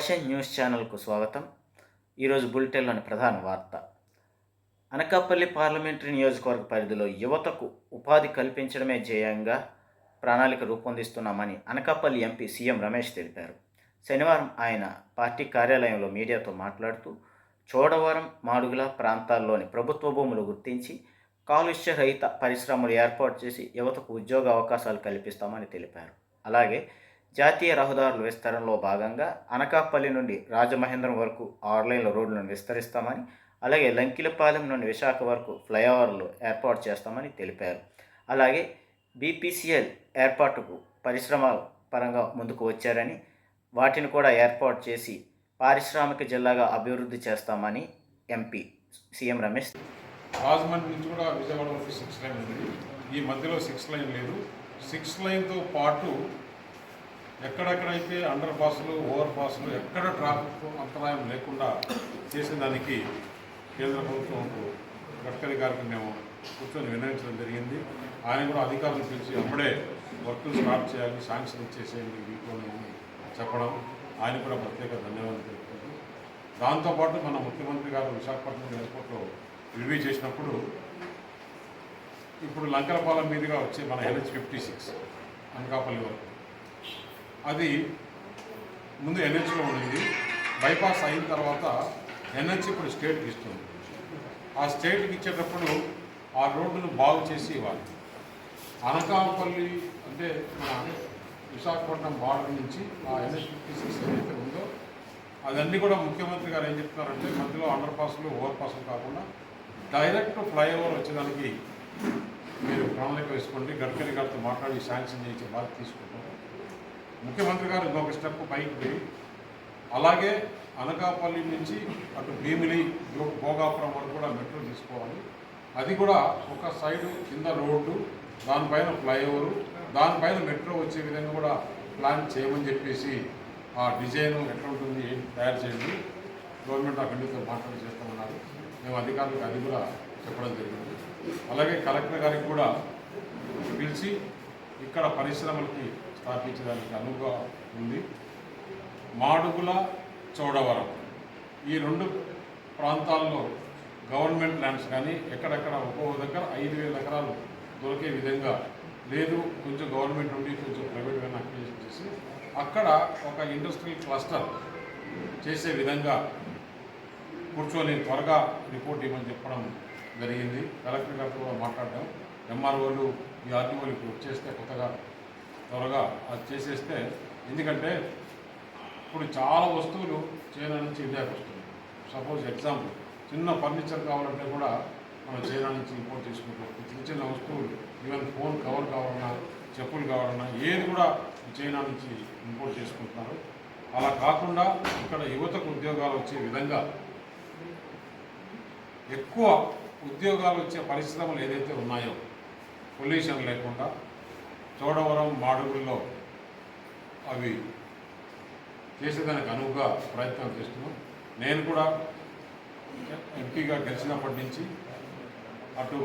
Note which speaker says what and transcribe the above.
Speaker 1: వషన్ news ఛానల్కు స్వాగతం. ఈరోజు బులెటిన్లోని ప్రధాన వార్త. అనకాపల్లి పార్లమెంటరీ నియోజకవర్గ పరిధిలో యువతకు ఉపాధి కల్పించడమే ధ్యేయంగా ప్రణాళిక రూపొందిస్తున్నామని అనకాపల్లి ఎంపీ సీఎం రమేష్ తెలిపారు. శనివారం ఆయన పార్టీ కార్యాలయంలో మీడియాతో మాట్లాడుతూ చోడవరం మాడుగుల ప్రాంతాల్లోని ప్రభుత్వ భూములు గుర్తించి కాలుష్య రహిత పరిశ్రమలు ఏర్పాటు చేసి యువతకు ఉద్యోగ అవకాశాలు కల్పిస్తామని తెలిపారు. అలాగే జాతీయ రహదారుల విస్తరణలో భాగంగా అనకాపల్లి నుండి రాజమహేంద్రం వరకు ఆరు లైన్ల రోడ్లను విస్తరిస్తామని అలాగే లంకిలపాలెం నుండి విశాఖ వరకు ఫ్లైఓవర్లు ఏర్పాటు చేస్తామని తెలిపారు. అలాగే బీపీసీఎల్ ఏర్పాటుకు పరిశ్రమ పరంగా ముందుకు వచ్చారని వాటిని కూడా ఏర్పాటు చేసి పారిశ్రామిక జిల్లాగా అభివృద్ధి చేస్తామని ఎంపీ సీఎం రమేష్
Speaker 2: రాజమండ్రి నుంచి కూడా విజయవాడ వరకు సిక్స్ లైన్ ఉంది ఈ మధ్యలో సిక్స్ లైన్ లేదు. సిక్స్ లైన్తో పాటు ఎక్కడెక్కడైతే అండర్ పాస్లు ఓవర్ పాస్లు ఎక్కడ ట్రాఫిక్ అంతరాయం లేకుండా చేసిన దానికి కేంద్ర ప్రభుత్వం గడ్కరీ గారికి మేము కూర్చొని వినయించడం జరిగింది. ఆయన కూడా అధికారులు పిలిచి అప్పుడే వర్క్లు స్టార్ట్ చేయాలి శాంక్షన్ ఇచ్చేసేయండి వీటిలోనే చెప్పడం. ఆయన కూడా ప్రత్యేక ధన్యవాదాలు తెలుపుతుంది దాంతోపాటు మన ముఖ్యమంత్రి గారు విశాఖపట్నం ఎయిర్పోర్ట్లో రివ్యూ చేసినప్పుడు ఇప్పుడు లంకలపాలెం మీదుగా వచ్చే మన ఎన్హెచ్ ఫిఫ్టీ సిక్స్ అనకాపల్లి వరకు. అది ముందు ఎన్హెచ్లో ఉండింది. బైపాస్ అయిన తర్వాత ఎన్హెచ్ ఇప్పుడు స్టేట్కి ఇస్తుంది. ఆ స్టేట్కి ఇచ్చేటప్పుడు ఆ రోడ్డును బాగు చేసి ఇవ్వాలి అనకాపల్లి అంటే మన విశాఖపట్నం బార్డర్ నుంచి ఆ ఎన్హెచ్ ఫిఫ్టీ సిక్స్ ఏదైతే ఉందో అదన్నీ కూడా ముఖ్యమంత్రి గారు ఏం చెప్తున్నారంటే మధ్యలో అండర్ పాస్లు ఓవర్ పాస్లు కాకుండా డైరెక్ట్ ఫ్లైఓవర్ వచ్చేదానికి మీరు ప్రణాళిక వేసుకోండి. గడ్కరీ గారితో మాట్లాడి శాంక్షన్ చేసే బాధ్యత తీసుకుంటాం ముఖ్యమంత్రి గారు ఇంకొక స్టెప్ పైకి పోయి అలాగే అనకాపల్లి నుంచి అటు భీమిలి భోగాపురం వరకు కూడా మెట్రో తీసుకోవాలి. అది కూడా ఒక సైడు కింద రోడ్డు దానిపైన ఫ్లైఓవర్ దానిపైన మెట్రో వచ్చే విధంగా కూడా ప్లాన్ చేయమని చెప్పేసి ఆ డిజైన్ ఎట్లా ఉంటుంది ఏంటి తయారు చేయండి. గవర్నమెంట్ ఆఫ్ ఇండియాతో మాట్లాడి చేస్తామన్నారు. మేము అధికారులకు అది కూడా చెప్పడం జరిగింది. అలాగే కలెక్టర్ గారికి కూడా పిలిచి ఇక్కడ పరిశ్రమలకి స్థాపించడానికి అనువుగా ఉంది. మాడుగుల చోడవరం. ఈ రెండు ప్రాంతాల్లో గవర్నమెంట్ ల్యాండ్స్ కానీ ఎక్కడెక్కడ ఒక్కో దగ్గర ఐదు వేల ఎకరాలు దొరికే విధంగా లేదు. కొంచెం గవర్నమెంట్ నుండి కొంచెం ప్రైవేట్గా అక్విజిషన్ చేసి అక్కడ ఒక ఇండస్ట్రియల్ క్లస్టర్ చేసే విధంగా కూర్చొని త్వరగా రిపోర్ట్ ఇవ్వమని చెప్పడం జరిగింది. కలెక్టర్ గారితో కూడా మాట్లాడడం. ఎంఆర్ఓలు ఈ ఆర్టీఓలు ఇప్పుడు వచ్చేస్తే కొత్తగా త్వరగా అది చేసేస్తే ఎందుకంటే ఇప్పుడు చాలా వస్తువులు చైనా నుంచి ఇండియాకి వస్తుంది సపోజ్ ఎగ్జాంపుల్ చిన్న ఫర్నిచర్ కావాలంటే కూడా మనం చైనా నుంచి ఇంపోర్ట్ చేసుకుంటాం. చిన్న చిన్న వస్తువులు ఈవెన్ ఫోన్ కవర్ కావాలన్నా చెప్పులు కావాలన్నా ఏది కూడా చైనా నుంచి ఇంపోర్ట్ చేసుకుంటున్నారు. అలా కాకుండా ఇక్కడ యువతకు ఉద్యోగాలు వచ్చే విధంగా ఎక్కువ ఉద్యోగాలు వచ్చే పరిశ్రమలు ఏదైతే ఉన్నాయో పొల్యూషన్ లేకుండా చోడవరం మాడుగుల్లో అవి చేసేదానికి అనువుగా ప్రయత్నం చేస్తున్నాం. నేను కూడా ఎంపీగా గెలిచినప్పటి నుంచి అటు